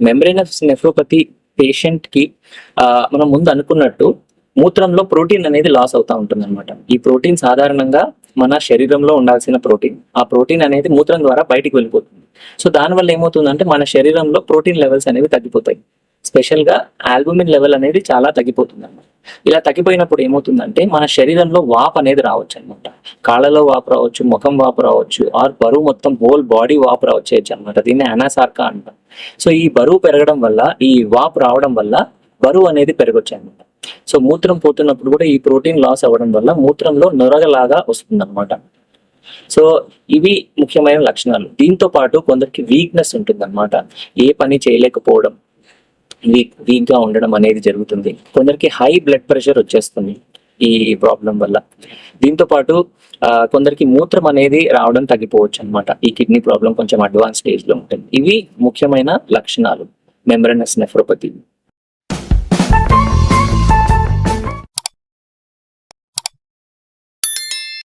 మెమ్బ్రేనస్ nephropathy పేషెంట్కి మనం ముందు అనుకున్నట్టు మూత్రంలో ప్రోటీన్ అనేది లాస్ అవుతా ఉంటుంది అనమాట ఈ ప్రోటీన్ సాధారణంగా మన శరీరంలో ఉండాల్సిన ప్రోటీన్. ఆ ప్రోటీన్ అనేది మూత్రం ద్వారా బయటికి వెళ్ళిపోతుంది. సో దానివల్ల ఏమవుతుందంటే మన శరీరంలో ప్రోటీన్ లెవెల్స్ అనేవి తగ్గిపోతాయి. స్పెషల్గా ఆల్బుమిన్ లెవెల్ అనేది చాలా తగ్గిపోతుంది అన్నమాట ఇలా తగ్గిపోయినప్పుడు ఏమవుతుందంటే మన శరీరంలో వాపు అనేది రావచ్చు అనమాట కాళ్ళలో వాపు రావచ్చు ముఖం వాపు రావచ్చు ఆర్ బరువు మొత్తం హోల్ బాడీ వాపు రావచ్చు అనమాట దీన్ని అనాసార్కా అంటాం. సో ఈ బరువు పెరగడం వల్ల ఈ వాపు రావడం వల్ల బరువు అనేది పెరగొచ్చు అనమాట సో మూత్రం పోతున్నప్పుడు కూడా ఈ ప్రోటీన్ లాస్ అవ్వడం వల్ల మూత్రంలో నొరగలాగా వస్తుంది అనమాట సో ఇవి ముఖ్యమైన లక్షణాలు. దీంతో పాటు కొందరికి వీక్నెస్ ఉంటుంది అనమాట ఏ పని చేయలేకపోవడం వీక్ వీక్గా ఉండడం అనేది జరుగుతుంది. కొందరికి హై బ్లడ్ ప్రెషర్ వచ్చేస్తుంది ఈ ప్రాబ్లం వల్ల. దీంతో పాటు కొందరికి మూత్రం అనేది రావడం తగ్గిపోవచ్చు అనమాట ఈ కిడ్నీ ప్రాబ్లం కొంచెం అడ్వాన్స్ స్టేజ్లో ఉంటుంది. ఇవి ముఖ్యమైన లక్షణాలు. మెంబ్రనస్ నెఫ్రోపతి